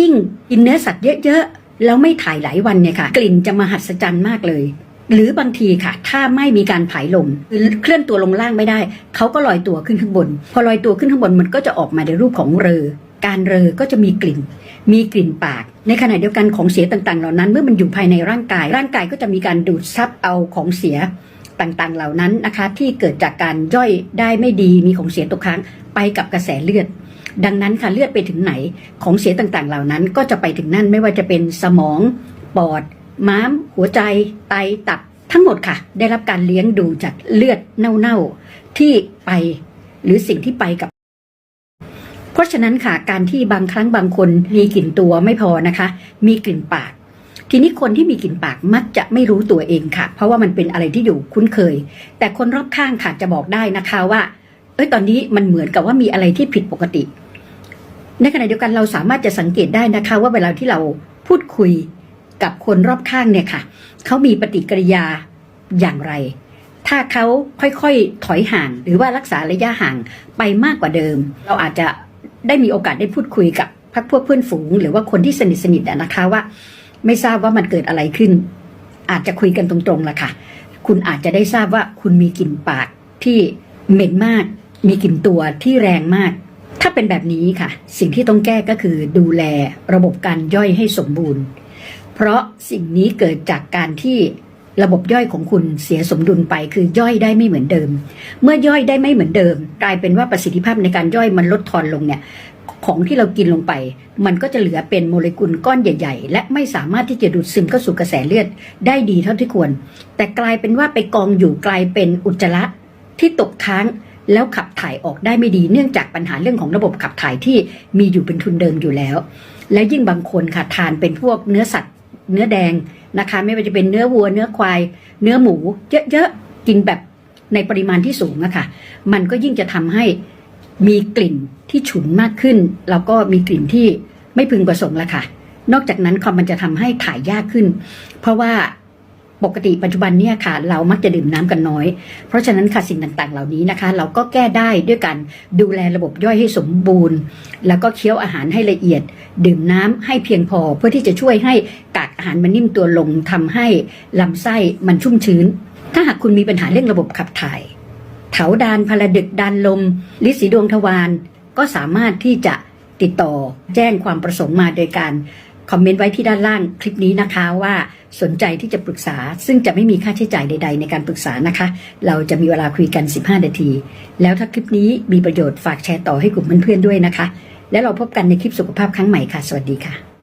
ยิ่งกินเนื้อสัตว์เยอะๆ แล้วไม่ถ่ายหลายวันเนี่ยค่ะ กลิ่นจะมหัศจรรย์มากเลย หรือบางทีค่ะ ถ้าไม่มีการผายลมเคลื่อนตัวลงล่างไม่ได้ เขาก็ลอยตัวขึ้นข้างบน พอลอยตัวขึ้นข้างบนมันก็จะออกมาในรูปของเรอ การเรอก็จะมีกลิ่น มีกลิ่นปาก ในขณะเดียวกันของเสียต่างๆ เหล่านั้น เมื่อมันอยู่ภายในร่างกาย ร่างกายก็จะมีการดูดซับเอาของเสียต่างๆ เหล่านั้นนะคะ ที่เกิดจากการย่อยได้ไม่ดีมีของเสียตกค้างไปกับกระแสเลือด ดังนั้นค่ะเลือดไปถึงไหนของเสียต่างๆ เหล่านั้นก็จะไปถึงนั่นไม่ว่าจะเป็นสมอง ปอด ม้าม หัวใจ ไตตับทั้งหมดค่ะ ได้รับการเลี้ยงดูจากเลือดเน่าๆที่ไปหรือสิ่งที่ไปกับ เพราะฉะนั้นค่ะการที่บางครั้งบางคนมีกลิ่นตัวไม่พอนะคะ มีกลิ่นปากทีนี้คนที่มีกลิ่นปากมักจะไม่รู้ตัวเองค่ะ เพราะว่ามันเป็นอะไรที่อยู่คุ้นเคย แต่คนรอบข้างค่ะจะบอกได้นะคะว่า เอ้ยตอนนี้มันเหมือนกับว่ามีอะไรที่ผิดปกติ ในขณะเดียวกันเราสามารถจะสังเกตได้นะคะ ว่าเวลาที่เราพูดคุยกับคนรอบข้างเนี่ยค่ะเขามีปฏิกิริยาอย่างไร ถ้าเขาค่อยๆถอยห่าง หรือว่ารักษาระยะห่างไปมากกว่าเดิม เราอาจจะได้มีโอกาสได้พูดคุยกับพักพวกเพื่อนฝูง หรือว่าคนที่สนิทสนิทอะนะคะว่า ไม่ทราบว่ามันเกิดอะไรขึ้น อาจจะคุยกันตรงๆละค่ะ คุณอาจจะได้ทราบว่าคุณมีกลิ่นปากที่เหม็นมาก มีกลิ่นตัวที่แรงมาก ถ้าเป็นแบบนี้ค่ะ สิ่งที่ต้องแก้ก็คือดูแลระบบการย่อยให้สมบูรณ์ เพราะสิ่งนี้เกิดจากการที่ระบบย่อยของคุณเสียสมดุลไปคือย่อยได้ไม่เหมือนเดิม เมื่อย่อยได้ไม่เหมือนเดิม กลายเป็นว่าประสิทธิภาพในการย่อยมันลดทอนลงเนี่ยของที่เรากินลงไป มันก็จะเหลือเป็นโมเลกุลก้อนใหญ่ ๆ และไม่สามารถที่จะดูดซึมเข้าสู่กระแสเลือดได้ดีเท่าที่ควร แต่กลายเป็นว่าไปกองอยู่กลายเป็นอุจจาระที่ตกค้าง แล้วขับถ่ายออกได้ไม่ดีเนื่องจากปัญหาเรื่องของระบบขับถ่ายที่มีอยู่เป็นทุนเดิมอยู่แล้ว และยิ่งบางคนค่ะทานเป็นพวกเนื้อสัตว์เนื้อแดงนะคะ ไม่ว่าจะเป็นเนื้อวัว เนื้อควาย เนื้อหมู เยอะๆกินแบบในปริมาณที่สูงอะค่ะ มันก็ยิ่งจะทำให้มีกลิ่นที่ฉุนมากขึ้น แล้วก็มีกลิ่นที่ไม่พึงประสงค์ละค่ะ นอกจากนั้นความมันจะทำให้ถ่ายยากขึ้น เพราะว่า ปกติปัจจุบันเนี่ยค่ะเรามักจะดื่มน้ำกันน้อย เพราะฉะนั้นค่ะสิ่งต่างๆ เหล่านี้นะคะ เราก็แก้ได้ด้วยการดูแลระบบย่อยให้สมบูรณ์ แล้วก็เคี้ยวอาหารให้ละเอียด ดื่มน้ำให้เพียงพอเพื่อที่จะช่วยให้กากอาหารมันนิ่มตัวลงทำให้ลำไส้มันชุ่มชื้น ถ้าหากคุณมีปัญหาเรื่องระบบขับถ่ายเถาดานพลดึกดานลม ลิสีดวงทวารก็สามารถที่จะติดต่อแจ้งความประสงค์มาโดยการ คอมเมนต์ไว้ที่ด้านล่างคลิปนี้นะคะว่าสนใจที่จะปรึกษา ซึ่งจะไม่มีค่าใช้จ่ายใด ๆ ในการปรึกษานะคะ เราจะมีเวลาคุยกัน 15 นาที แล้วถ้าคลิปนี้มีประโยชน์ฝากแชร์ต่อให้กลุ่มเพื่อนๆด้วยนะคะ แล้วเราพบกันในคลิปสุขภาพครั้งใหม่ค่ะ สวัสดีค่ะ